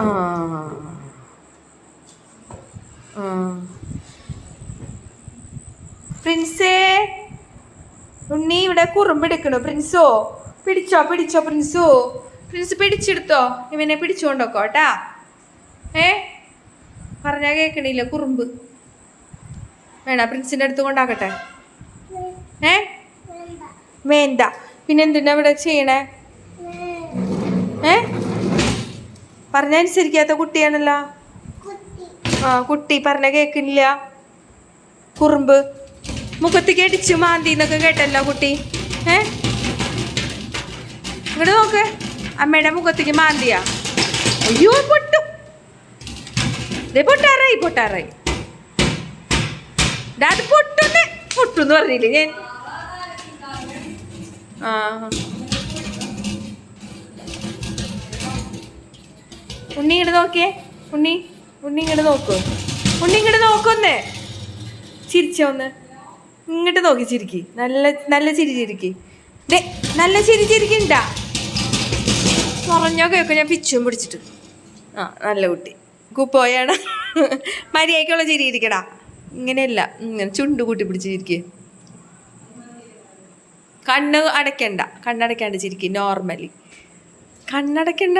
ആ. ആ. പ്രിൻസേ ഉണ്ണി ഇവിടെ കുറുമ്പെടുക്കണു പ്രിൻസോ പിടിച്ചോ പിടിച്ചോ പ്രിൻസോ. പ്രിൻസ് പിടിച്ചെടുത്തോ. ഇവനെ പിടിച്ചുകൊണ്ടോക്കോ കേട്ടാ. ഏ? പറഞ്ഞാ കേക്കണില്ല കുറുമ്പ്. വേണ പ്രിൻസിന്റെ അടുത്ത് കൊണ്ടാക്കട്ടെ. ഏ? വേണ്ട. പിന്നെ എന്തിനാ ഇവിടെ ചെയ്യണേ? ഏ? പറഞ്ഞനുസരിക്കാത്ത കുട്ടിയാണല്ലോ? ആ കുട്ടി പറഞ്ഞ കേൾക്കുന്നില്ല. കുറുമ്പ്. മുഖത്തേക്ക് അടിച്ചു മാന്തി എന്നൊക്കെ കേട്ടല്ലോ കുട്ടി. ഏ? ഇങ്ങോട്ട് നോക്ക്. അമ്മയുടെ മുഖത്തേക്ക് മാന്തിയാ. അയ്യോ പൊട്ടു. ദേ പൊട്ടാറായി പൊട്ടാറായി. ഡാഡ് പൊട്ടുന്ന് പൊട്ടുന്ന് പറഞ്ഞില്ലേ ഞാൻ? ഉണ്ണി ഇങ്ങോട്ട് നോക്കിയേ. ഉണ്ണി ഉണ്ണി ഇങ്ങോട്ട് നോക്കൂ. ഉണ്ണി ഇങ്ങോട്ട് നോക്കൊന്നേ. ചിരിച്ചോ ഒന്ന്. ഇങ്ങോട്ട് നോക്കി ചിരിക്കി. നല്ല നല്ല ചിരി ചിരിക്കി. ദേ നല്ല ചിരി ചിരിക്കണ്ട. പറഞ്ഞോ കേൾക്കും ഞാൻ പിച്ചും പിടിച്ചിട്ട്. ആ നല്ല കുട്ടി. കുപ്പോയാണ് മര്യാദയ്ക്കുള്ള ചിരി ഇരിക്കടാ. ഇങ്ങനെയല്ല. ഇങ്ങനെ ചുണ്ട് കൂട്ടി പിടിച്ച് ചിരിക്കുക കണ്ണ് അടയ്ക്കണ്ട. കണ്ണടയ്ക്കാണ്ട് ചിരിക്കും. നോർമലി കണ്ണടയ്ക്കണ്ട